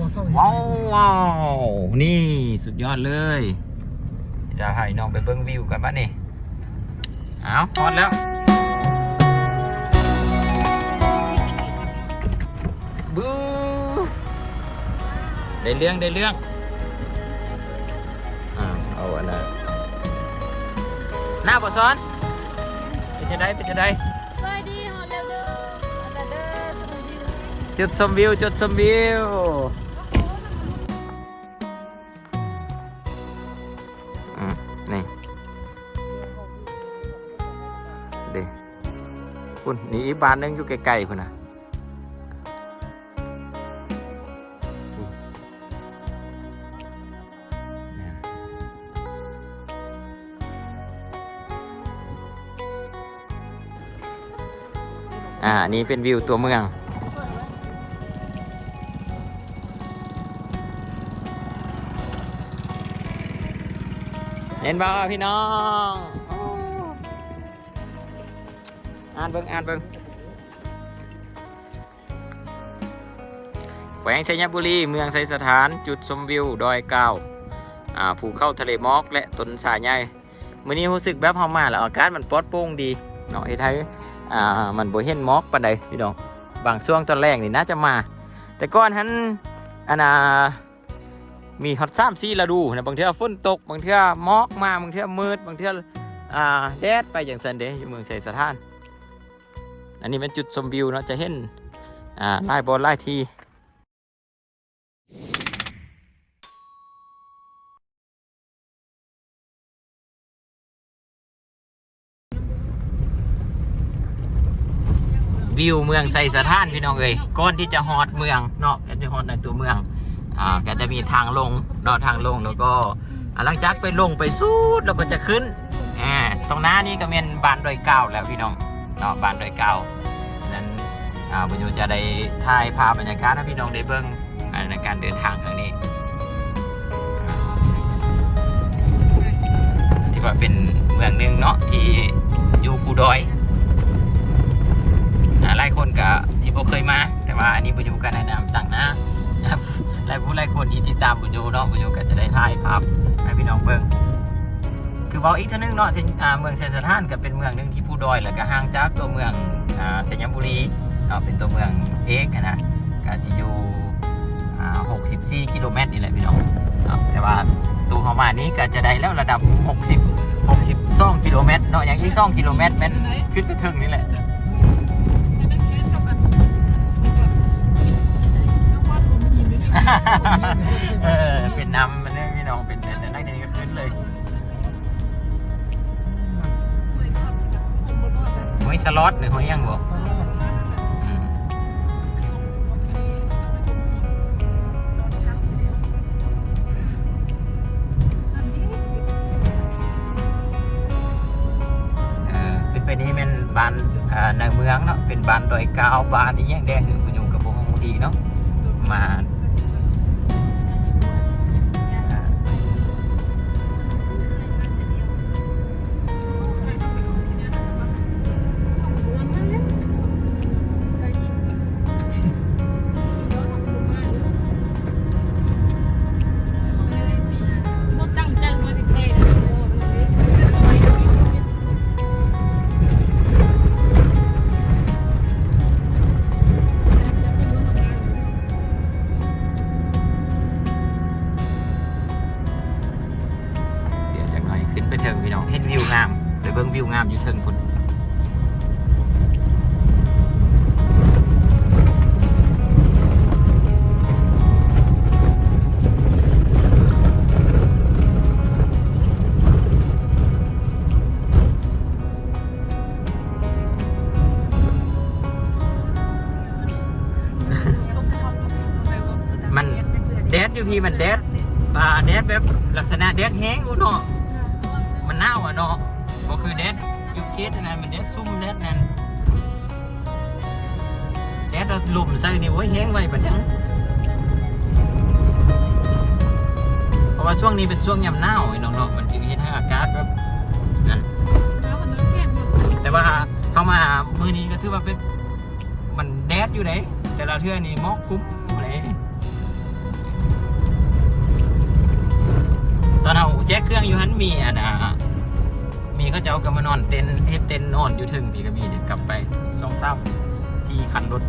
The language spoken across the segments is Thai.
ตัวเศร้าว้าวว้าวนี่สุดยอดเลยสิดาให้น้องไปเบิ้งวิวกันบ้านนี่เอาพอดแล้วบูได้เรื่องได้เรื่องอ่าเอาอันนั้นหน้าบ่ซ้อนเป็นจะได้เป็นจะได้ไปดีฮอลเลเดอร์อันเดอร์สวัสดีจุดชมวิวจุดชมวิว คุณนี่อีกบ้านนึงอยู่ไกลๆคุณนะนี่ยอ่า นี่เป็นวิวตัวเมือง เห็นบ่พี่น้อง อ่านเบิ่งอ่านเบิ่งแขวงชัยบุรีเมืองไซสถานจุดชมวิวดอยเก้าอ่าภูเข้าทะเลหมอกและต้นสาใหญ่มื้อนี้รู้สึกแบบเฮามาแล้วอากาศมันปลอดโปร่งดีเนาะเฮ็ดให้อ่ามันบ่เห็นหมอกปานใดพี่น้องบางช่วงตอนแรกนี่น่าจะมา แต่ก่อนหันอันน่ะมีฮอตซ้ำซีฤดูนะบางเทื่อฝนตก บางเทื่อหมอกมา บางเทื่อมืด บางเทื่ออ่าแดดไปอย่างสันเดอยู่เมืองไสสถาน อันนี้เป็นจุดชมวิวเนาะจะเห็นอ่าไล่บอลไล่ทีวิวเมืองไซสถานพี่น้องเอ้ยก่อนที่จะฮอดเมืองเนาะก็จะฮอดในตัวเมืองอ่าก็จะมีทางลงเนาะทางลงแล้วก็อ่าหลังจากไปลงไปสูดแล้วก็จะขึ้นอ่าตรงหน้านี้ก็เป็นบ้านดอยเก้าแล้วพี่น้อง เนาะบ้านดอยเก้าฉะนั้นอ่าบุญยูจะได้ถ่ายภาพบรรยากาศให้พี่น้องได้เบิ่งในการเดินทางครั้งนี้ที่ว่าเป็นเมืองหนึ่งเนาะที่อยู่ภูดอยหลายคนก็สิบ่เคยมา แต่ว่าอันนี้บุญยูก็แนะนำต่างหน้านะหลายผู้หลายคนที่ติดตามบุญยูเนาะบุญยูก็จะได้ถ่ายภาพให้พี่น้องเบิ่ง คือเว่าอีกเท่านึงเนาะเมืองเซนสถานก็เป็นเมืองหนึ่งที่ผู้ดอยแล้วก็ห่างจากตัวเมืองเซญบุรีเนาะเป็นตัวเมืองเอกนะก็สิอยู่64 กิโลเมตรนี่แหละพี่น้องแต่ว่าตัวเขามานี้ก็จะได้แล้วระดับ 60 62กิโลเมตรเนาะอย่างอีก2กิโลเมตรแม่นขึ้นไปถึงนี่แหละเป็นน้ำ อยสล็อตหรือหอยยังบอกอืออขึ้นไปนี้เป็นบ้านในเมืองเนาะเป็นบ้านดอยกาวบ้านอีแยงแดงคือคุณอยู่กับพวกฮูดีเนาะมา แดดอยู่พี่มันแดดอ่าแดดแบบลักษณะแดดแห้งอุเนาะมันหนาวอะเนาะก็คือแดดยูเคสนั่นมันแดดซุ่มแดดนั่นแดดเราลุ่มใส่นี่โอ้ยแห้งไว้บัดยังเพราะว่าช่วงนี้เป็นช่วงยามหนาวไอ้น้องเนาะมันจึงเห็นให้อากาศแบบนั่นแต่ว่าเข้ามามือนี้ก็ถือว่าเป็นมันแดดอยู่ไหนแต่ละเทื่อนี่หมอกกุ้ม ตอนเอาแจ็คเครื่องอยู่หันมีอะนะมีก็จะเอากำมานอนเต็นเฮ็เต็นนอนอยู่ถึงพี่ก็มีเนี่ยกลับไปซ่องซ่ามสี่คันรถ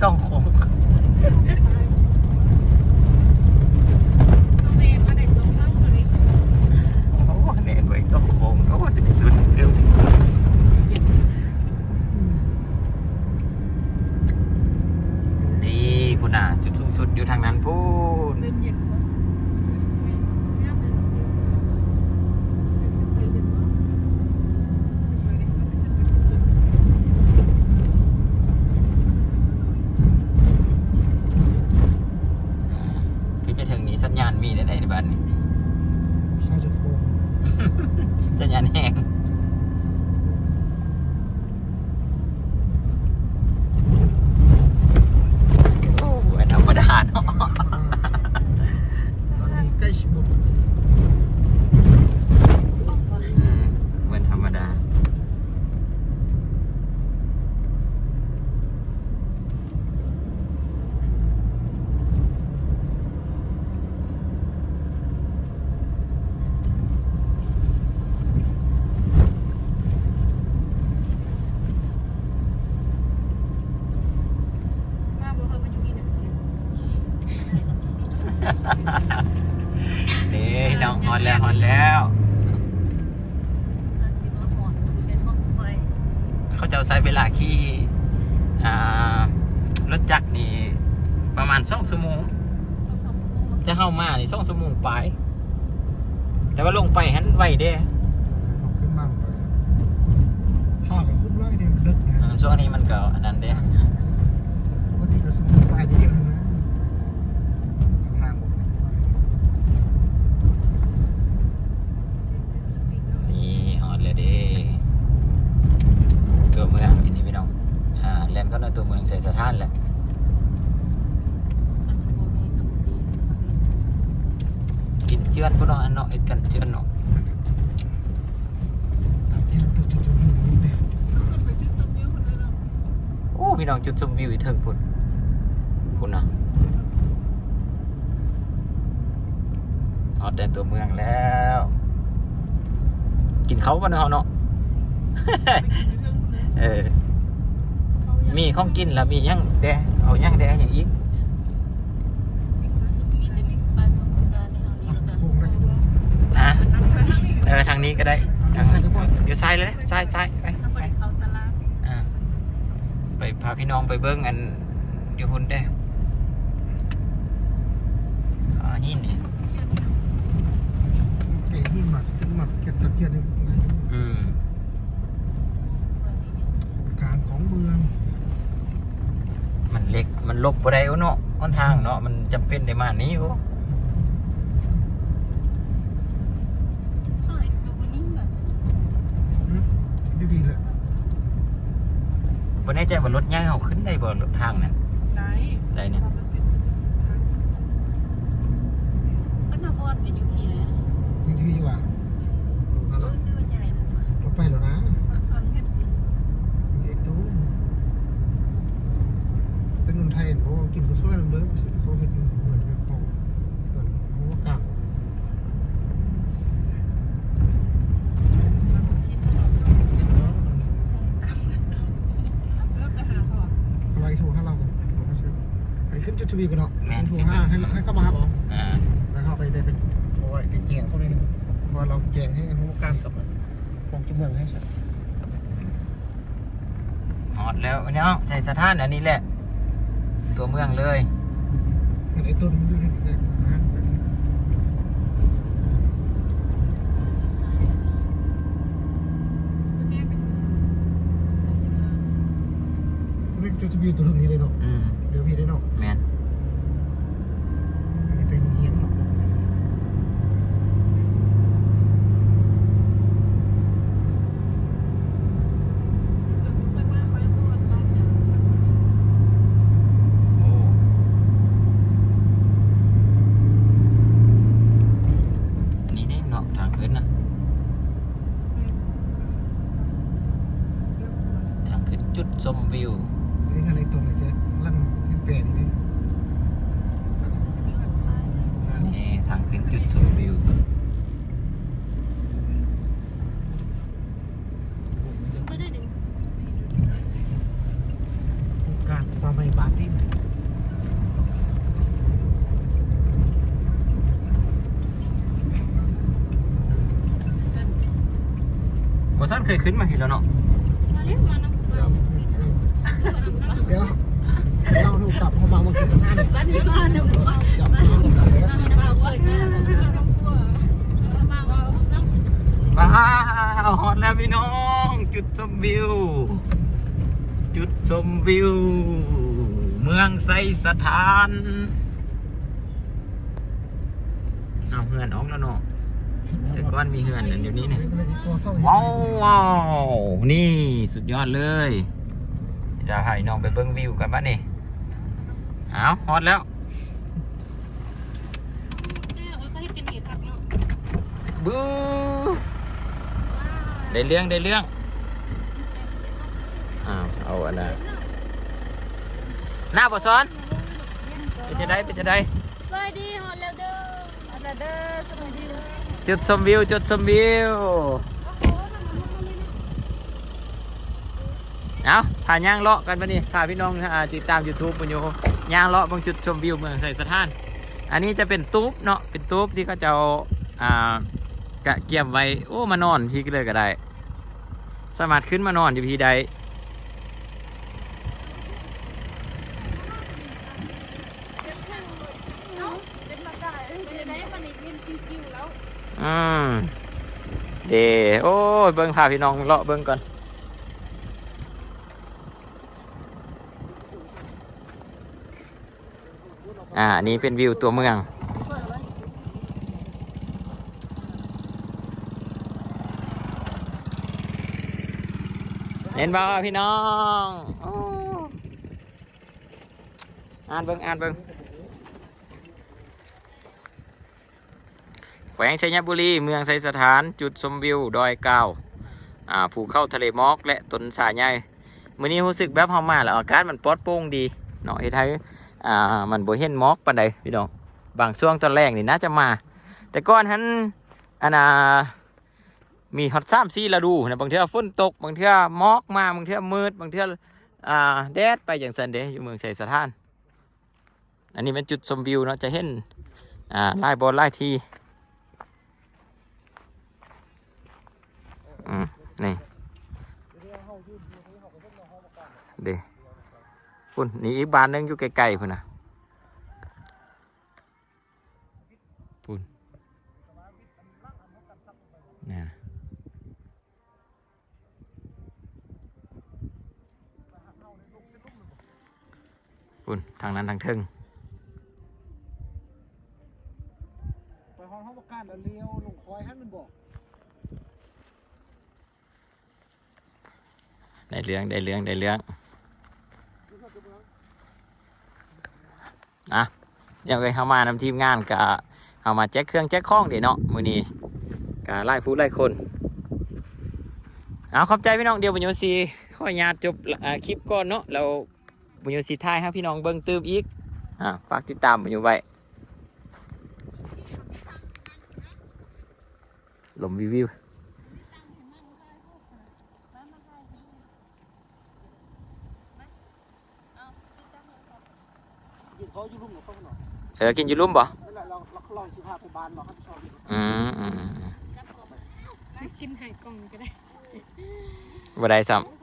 上 สองสมุงปลาย แต่ว่าลงไปหันไหวเด้ขึ้นมาเลหากกับคุ้มไล่เด็กดึกนะ ช่วงนี้มันก็อันนั้นเด้ พี่น้องจุดชมวิวอีกเทิงพุ่นพุ่นนะฮอตในตัวเมืองแล้ว กินเขากันเฮาเนาะเออ มีของกินแล้วมีย่างแดเอาย่างแดอย่างอีกฮะเออทางนี้ก็ได้เดี๋ยวซ้ายเลยซ้ายซ้ายไป ไปพาพี่น้องไปเบิ้งอันอยู่หุ่นได้อ่านี่นี่เตะหินหมัดขึ้นหมัดเก็บตะเกียบในอืมโครงการของเมืองมันเล็กมันลบบ่ได้เนาะหนทางเนาะมันจำเป็นได้มานี้โอ้ ข้อยตูนี่แบบ ดีดีๆเลย บ่แน่ใจว่ารถใหญ่เขาขึ้นได้บ่รถทางนั้นได้ได้เนี่ย ก็นาบอนกันอยู่พี่นะ ทีทีว่ะ เออนี่มันใหญ่นะ เราไปแล้วนะ ปักซอนเฮ็ดสิ เด็กตู้เป็นคนไทยเพราะว่ากินก็ช่วยเราเลยเขาเห็นเหมือนกับปองเหมือนหัวกลาง คิดว่าแล้วก็หาพ่อ ก็ไว้โทรให้เรากันเราก็เชื่อไปขึ้นจุดทวีกันเนาะโทรห้า ให้ให้เข้ามาครับผมอ่าแล้วเข้าไปไปเป็นโอ้ยไปแจงเขาเลยนะพอเราแจงให้หัวกลางกับปองจุเมืองให้ใช่ฮอดแล้วเนาะใส่สถานอันนี้แหละ ตัวเมืองเลยเห็นไอ้ต้นมันอยู่ในนะก็แก้เป็นนี่จุดทวีตัวนี้เลยเนาะอืมเดี๋ยวพี่ได้เนาะแม่นอันนี้เป็นเหียงเนาะ ค่อยมาค่อยพูดตอนเนี่ย โอ้อันนี้นี่เนาะทางขึ้นนะทางขึ้นจุดชมวิว นี่คันไอ้ต้นเลยแจ๊ลังยังแปลนี่ดิ นี่ทางขึ้นจุดชมวิว ไม่ได้ดึง โครงการปลาไม้บาติน บอสัน เคยขึ้นมาเห็นแล้วเนาะมาเรียกมาน้ำเดี๋ยวเดี๋ยวเดี๋ยวถูกกลับเข้ามาเมื่อกี้หน้าเนี่ยบ้านที่บ้านเนี่ยบอกว่าจับมาแล้วกลับเลยบ้านเปิดมาแล้วบ้านว่าน้ำว้าวฮอตแล้วพี่น้อง จุดชมวิว จุดชมวิว เมืองไซสถานเอาเฮือนออกแล้วเนาะ แต่ก่อนมีเฮือนนั่นเดี๋ยวนี้เนี่ยว้าวว้าวนี่สุดยอดเลยสิดาให้น้องไปเบิ้งวิวกันบ้านนี่เอาฮอตแล้วเนี่ยเขาให้กินเห็ดสักเนาะบูได้เรื่องได้เรื่องอ้าวเอาอันน่ะหน้าบ่ซ้อนเป็นจะได้เป็นจะได้สวัสดีฮอลเลเดอร์ฮอลเลเดอร์สวัสดีเลย จุดชมวิว จุดชมวิว เอาถ่ายย่างเลาะกันปะนี่ถ่ายพี่น้องติดตาม YouTube ปุญโยย่างเลาะบางจุดชมวิวเมืองใส่สถาน อันนี้จะเป็นตูบเนาะ เป็นตูบที่เขาจะเอาอ่ากะเกียมไว้ โอ้ มานอนพี่ก็เลยก็ได้ สามารถขึ้นมานอนอยู่พี่ใด เป็นมาได้เป็นได้มันเย็นจิ้วๆแล้ว อืมเดโอ้ยเบิ้งพาพี่น้องเลาะเบิ้งก่อนอ่านี้เป็นวิวตัวเมือง เห็นบ่พี่น้องอ้อ่านเบิ้งอ่านเบิ้งแข วงชัยบุรี เมืองไซสถาน จุดชมวิว ดอยเก้าอ่าภูเข้าทะเลมอก และต้นสาใหญ่มื้อนี้รู้สึกแบบเฮามาแล้วอากาศมันปลอดโปร่งดีเนาะเฮ็ดให้อ่ามันบ่เห็นมอกปานใดพี่น้องบางช่วงตอนแรกนี่น่าจะมา แต่ก่อนหันอันน่ะมีฮอตซ้ำซีฤดูนะบางเทื่อฝนตก บางเทื่อมอกมา บางเทื่อมืด บางเทื่ออ่าแดดไปอย่างซันเดอยู่เมืองไสสถาน อันนี้เป็นจุดชมวิวเนาะจะเห็นอ่าลายบอลลายที อืมนี่เด้พุ่นนี่อีกบ้านหนึงอยู่ไกลๆพุ่นนะพุ่นนะพุ่นทางนั้นทางเทิงไปห้องห้องประกันแล้วเลี้ยวลงคอยให้มันบอก ได้เรื่องได้เรื่องได้เรื่องอะเดี๋ยวเลยเข้ามานำทีมงานกะเอามาแจ็คเครื่องแจ็คข้องเดี๋ยวเนาะมือนี้กะไล่ผู้ไล่คนเอาขอบใจพี่น้องเดียวบุญโยซีขออนุญาตจบคลิปก่อนเนาะเราบุญโยซีท้ายให้พี่น้องเบิ่งตืมอีกอ่าฝากติดตามบุญโยไว้ลมวิว วิวยิงเขาอยู่ลุ่มกับเขาหน่อยเออกินอยู่ลุ่มบ่นั่นแหละเราเราลองสิพาไปบ้านเราให้ไปชอบอืมอืมอืมชิมหายกล่องก็ได้บ่ได้ซ้ำ